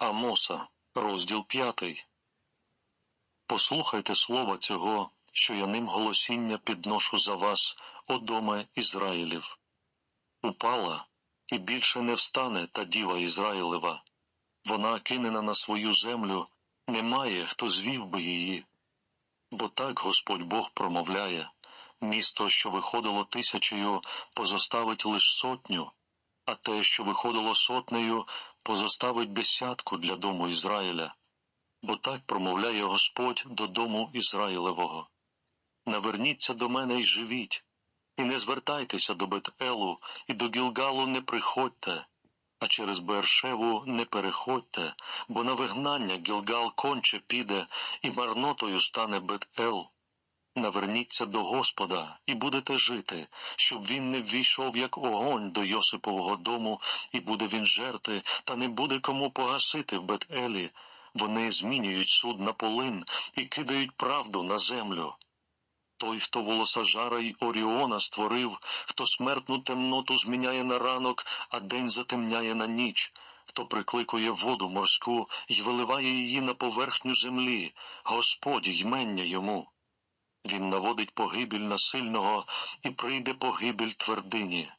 Амоса, розділ п'ятий. Послухайте слова цього, що я ним голосіння підношу за вас, о доме Ізраїлів. Упала і більше не встане та діва Ізраїлева. Вона кинена на свою землю, немає, хто звів би її. Бо так Господь Бог промовляє місто, що виходило тисячею, позоставить лиш сотню, а те, що виходило сотнею, позоставить десятку для дому Ізраїля. Бо так промовляє Господь до дому Ізраїлевого. Наверніться до мене й живіть, і не звертайтеся до Бет-Елу, і до Гілгалу не приходьте, а через Бершеву не переходьте, бо на вигнання Гілгал конче піде, і марнотою стане Бет-Ел. Наверніться до Господа і будете жити, щоб він не ввійшов як огонь до Йосипового дому, і буде він жерти, та не буде кому погасити в Бет-Елі. Вони змінюють суд на полин і кидають правду на землю. Той, хто волосажара й Оріона створив, хто смертну темноту зміняє на ранок, а день затемняє на ніч, хто прикликує воду морську й виливає її на поверхню землі, Господь ймення йому. Він наводить погибель на сильного і прийде погибель твердині.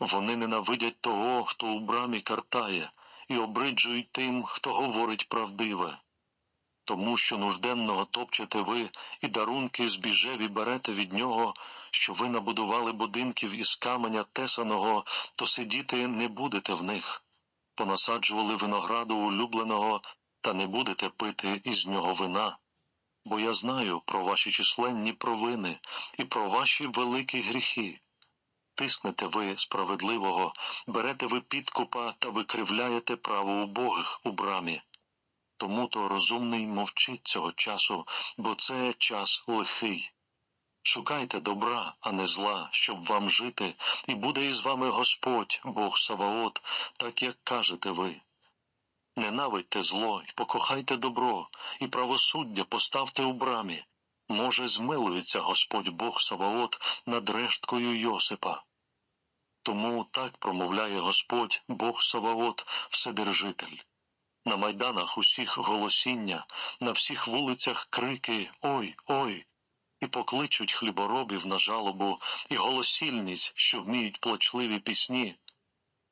Вони ненавидять того, хто у брамі картає, і обриджують тим, хто говорить правдиве. Тому що нужденного топчете ви і дарунки збіжеві берете від нього, що ви набудували будинків із каменя тесаного, то сидіти не будете в них. Понасаджували винограду улюбленого, та не будете пити із нього вина. Бо я знаю про ваші численні провини і про ваші великі гріхи. Тиснете ви справедливого, берете ви підкупа та викривляєте право убогих у брамі. Тому то розумний мовчить цього часу, бо це час лихий. Шукайте добра, а не зла, щоб вам жити, і буде із вами Господь, Бог Саваот, так як кажете ви. Ненавидьте зло і покохайте добро, і правосуддя поставте у брамі. Може, змилується Господь Бог Саваот над решткою Йосипа. Тому так промовляє Господь, Бог Саваот, Вседержитель. На майданах усіх голосіння, на всіх вулицях крики Ой, ой, і покличуть хліборобів на жалобу, і голосільність, що вміють плачливі пісні,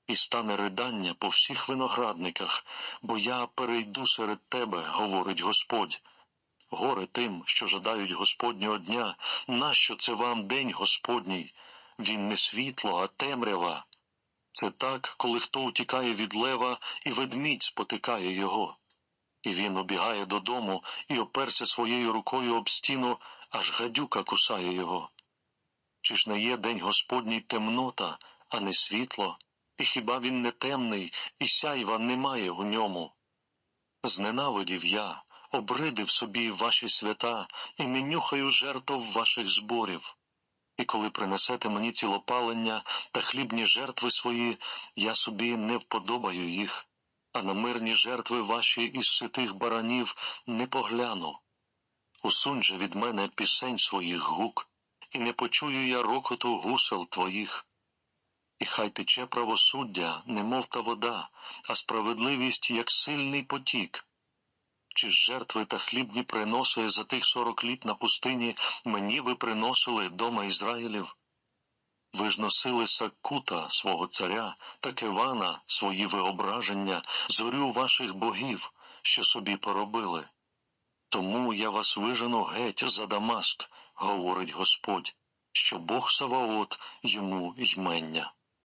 і стане ридання по всіх виноградниках, бо я перейду серед тебе, говорить Господь. Горе тим, що жадають Господнього дня, нащо це вам день Господній? Він не світло, а темрява. Це так, коли хто утікає від лева, і ведмідь спотикає його. І він обігає додому і оперся своєю рукою об стіну, аж гадюка кусає його. Чи ж не є день Господній темнота, а не світло, і хіба він не темний, і сяйва немає у ньому? Зненавидів я, обридив собі ваші свята, і не нюхаю жертв ваших зборів. І коли принесете мені цілопалення та хлібні жертви свої, я собі не вподобаю їх, а на мирні жертви ваші із ситих баранів не погляну. Усунь же від мене пісень своїх гук, і не почую я рокоту гусел твоїх. І хай тече правосуддя, немов та вода, а справедливість, як сильний потік. Чи ж жертви та хлібні приноси за тих сорок літ на пустині мені ви приносили дома Ізраїлів? Ви ж носили Саккута, свого царя, та Кевана, свої виображення, зорю ваших богів, що собі поробили. Тому я вас вижену геть за Дамаск, говорить Господь, що Бог Саваот йому ймення.